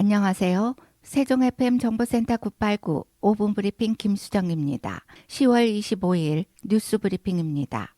안녕하세요. 세종 FM 정보센터 989 5분 브리핑 김수정입니다. 10월 25일 뉴스 브리핑입니다.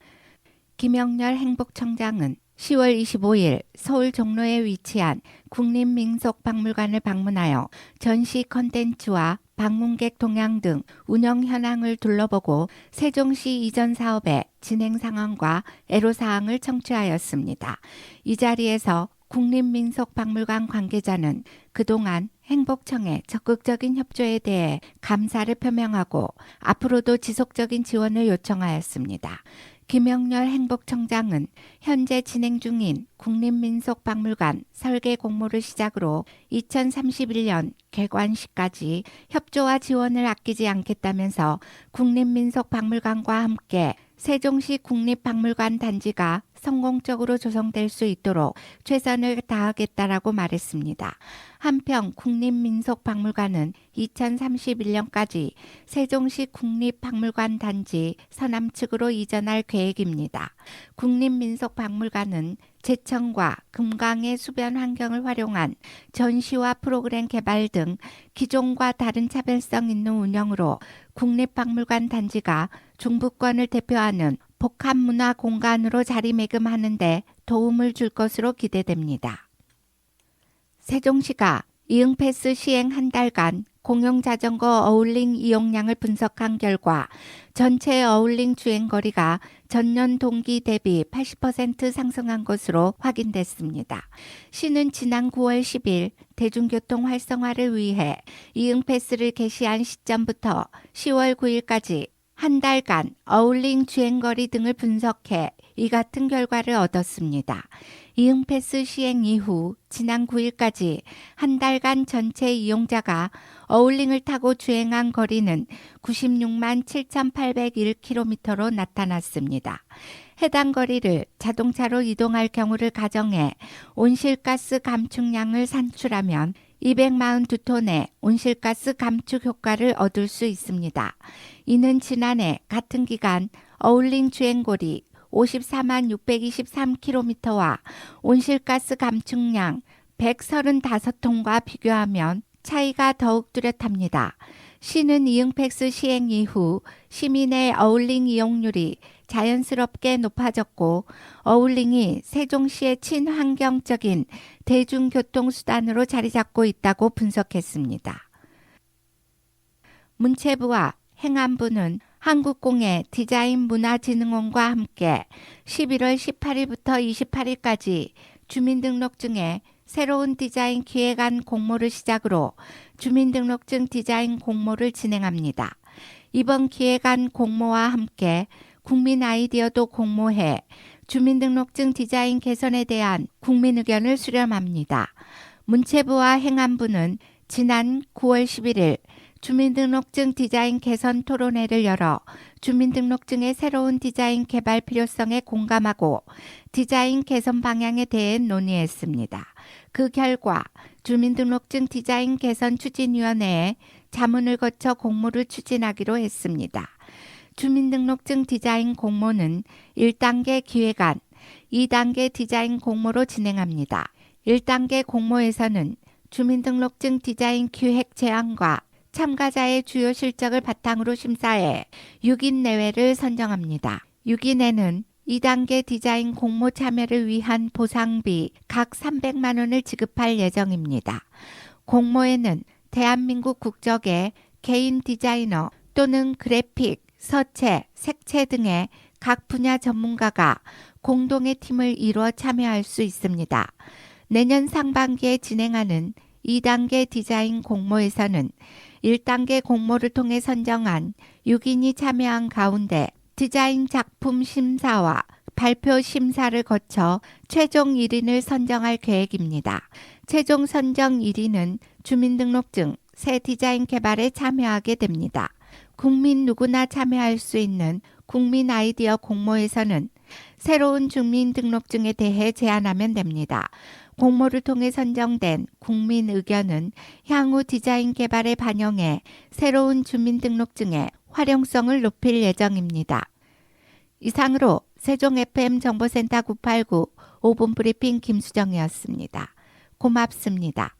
김영렬 행복청장은 10월 25일 서울 종로에 위치한 국립민속박물관을 방문하여 전시 컨텐츠와 방문객 동향 등 운영 현황을 둘러보고 세종시 이전 사업의 진행 상황과 애로사항을 청취하였습니다. 이 자리에서 국립민속박물관 관계자는 그동안 행복청의 적극적인 협조에 대해 감사를 표명하고 앞으로도 지속적인 지원을 요청하였습니다. 김영렬 행복청장은 현재 진행 중인 국립민속박물관 설계 공모를 시작으로 2031년 개관시까지 협조와 지원을 아끼지 않겠다면서 국립민속박물관과 함께 세종시 국립박물관 단지가 성공적으로 조성될 수 있도록 최선을 다하겠다라고 말했습니다. 한편 국립민속박물관은 2031년까지 세종시 국립박물관 단지 서남측으로 이전할 계획입니다. 국립민속박물관은 제천과 금강의 수변 환경을 활용한 전시와 프로그램 개발 등 기존과 다른 차별성 있는 운영으로 국립박물관 단지가 중부권을 대표하는 복합 문화 공간으로 자리매김하는데 도움을 줄 것으로 기대됩니다. 세종시가 이응패스 시행 한 달간 공용 자전거 어울링 이용량을 분석한 결과 전체 어울링 주행 거리가 전년 동기 대비 80% 상승한 것으로 확인됐습니다. 시는 지난 9월 10일 대중교통 활성화를 위해 이응패스를 개시한 시점부터 10월 9일까지 한 달간 어울링 주행거리 등을 분석해 이 같은 결과를 얻었습니다. 이응패스 시행 이후 지난 9일까지 한 달간 전체 이용자가 어울링을 타고 주행한 거리는 96만 7,801km로 나타났습니다. 해당 거리를 자동차로 이동할 경우를 가정해 온실가스 감축량을 산출하면 242톤의 온실가스 감축 효과를 얻을 수 있습니다. 이는 지난해 같은 기간 어울링 주행거리 54만 623km와 온실가스 감축량 135톤과 비교하면 차이가 더욱 뚜렷합니다. 시는 이응팩스 시행 이후 시민의 어울링 이용률이 자연스럽게 높아졌고 어울링이 세종시의 친환경적인 대중교통수단으로 자리 잡고 있다고 분석했습니다. 문체부와 행안부는 한국공예 디자인문화진흥원과 함께 11월 18일부터 28일까지 주민등록증에 새로운 디자인 기획안 공모를 시작으로 주민등록증 디자인 공모를 진행합니다. 이번 기획안 공모와 함께 국민 아이디어도 공모해 주민등록증 디자인 개선에 대한 국민 의견을 수렴합니다. 문체부와 행안부는 지난 9월 11일 주민등록증 디자인 개선 토론회를 열어 주민등록증의 새로운 디자인 개발 필요성에 공감하고 디자인 개선 방향에 대해 논의했습니다. 그 결과 주민등록증 디자인 개선 추진위원회에 자문을 거쳐 공모를 추진하기로 했습니다. 주민등록증 디자인 공모는 1단계 기획안, 2단계 디자인 공모로 진행합니다. 1단계 공모에서는 주민등록증 디자인 기획 제안과 참가자의 주요 실적을 바탕으로 심사해 6인 내외를 선정합니다. 6인에는 2단계 디자인 공모 참여를 위한 보상비 각 300만 원을 지급할 예정입니다. 공모에는 대한민국 국적의 개인 디자이너 또는 그래픽, 서체, 색채 등의 각 분야 전문가가 공동의 팀을 이루어 참여할 수 있습니다. 내년 상반기에 진행하는 2단계 디자인 공모에서는 1단계 공모를 통해 선정한 6인이 참여한 가운데 디자인 작품 심사와 발표 심사를 거쳐 최종 1인을 선정할 계획입니다. 최종 선정 1인은 주민등록증 새 디자인 개발에 참여하게 됩니다. 국민 누구나 참여할 수 있는 국민 아이디어 공모에서는 새로운 주민등록증에 대해 제안하면 됩니다. 공모를 통해 선정된 국민 의견은 향후 디자인 개발에 반영해 새로운 주민등록증의 활용성을 높일 예정입니다. 이상으로 세종 FM 정보센터 989 5분 브리핑 김수정이었습니다. 고맙습니다.